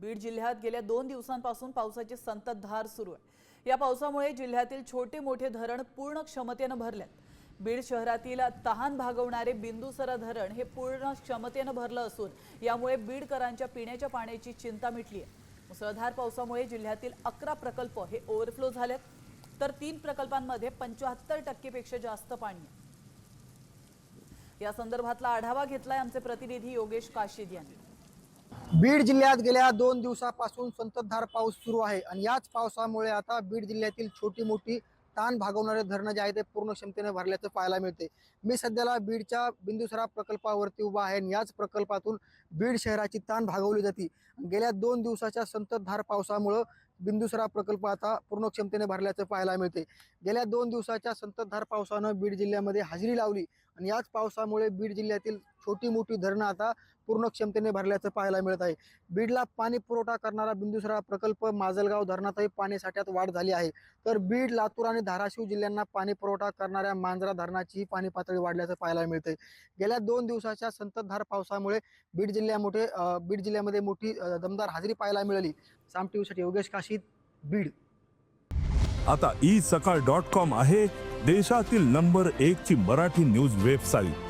बीड जिल्ह्यात गेल्या दोन दिवसांपासून पावसाची संततधार सुरू आहे. या पावसामुळे जिल्ह्यातील छोटे मोठे धरण पूर्ण क्षमतेनं भरल्यात बीड शहरातील तहान भागवणारे बिंदुसरा धरण हे पूर्ण क्षमतेनं भरलं असून यामुळे बीडकरांच्या पिण्याच्या पाण्याची चिंता मिटली आहे मुसळधार पावसामुळे जिल्ह्यातील अकरा प्रकल्प हे ओव्हरफ्लो झालेत. तर तीन प्रकल्पांमध्ये पंच्याहत्तर टक्केपेक्षा जास्त पाणी आहे. या संदर्भातला आढावा घेतलाय आमचे प्रतिनिधी योगेश काशीद यांनी. बीड जिल्ह्यात गेल्या दोन दिवसापासून संततधार पाऊस सुरू आहे आणि याच पावसामुळे आता बीड जिल्ह्यातील छोटी मोठी ताण भागवणारे धरणं जे आहे ते पूर्ण क्षमतेने भरल्याचं पाहायला मिळते मी सध्याला बीडच्या बिंदुसरा प्रकल्पावरती उभा आहे आणि याच प्रकल्पातून बीड शहराची ताण भागवली जाते. गेल्या दोन दिवसाच्या संततधार पावसामुळं बिंदुसरा प्रकल्प आता पूर्ण क्षमतेने भरल्याचं पाहायला मिळते गेल्या दोन दिवसाच्या संततधार पावसानं बीड जिल्ह्यामध्ये हजेरी लावली आणि याच पावसामुळे बीड जिल्ह्यातील छोटी मोठी धरणं आता पूर्ण क्षमतेने भरल्याचं पाहायला मिळत आहे. बीडला पाणी पुरवठा करणारा बिंदुसरा प्रकल्प माजलगाव धरणातही पाणी साठ्यात वाढ झाली आहे. तर बीड लातूर आणि धाराशिव जिल्ह्यांना पाणी पुरवठा करणाऱ्या मांजरा धरणाचीही पाणी पातळी वाढल्याचं पाहायला मिळते गेल्या दोन दिवसाच्या संततधार पावसामुळे बीड जिल्ह्यामध्ये बीड जिल्ह्यामध्ये मोठी दमदार हजेरी पाहायला मिळाली. साम टीव्हीसाठी योगेश काशीद बीड. आता ई सकाळ डॉट कॉम आहे देशातील नंबर एक ची मराठी न्यूज वेबसाईट.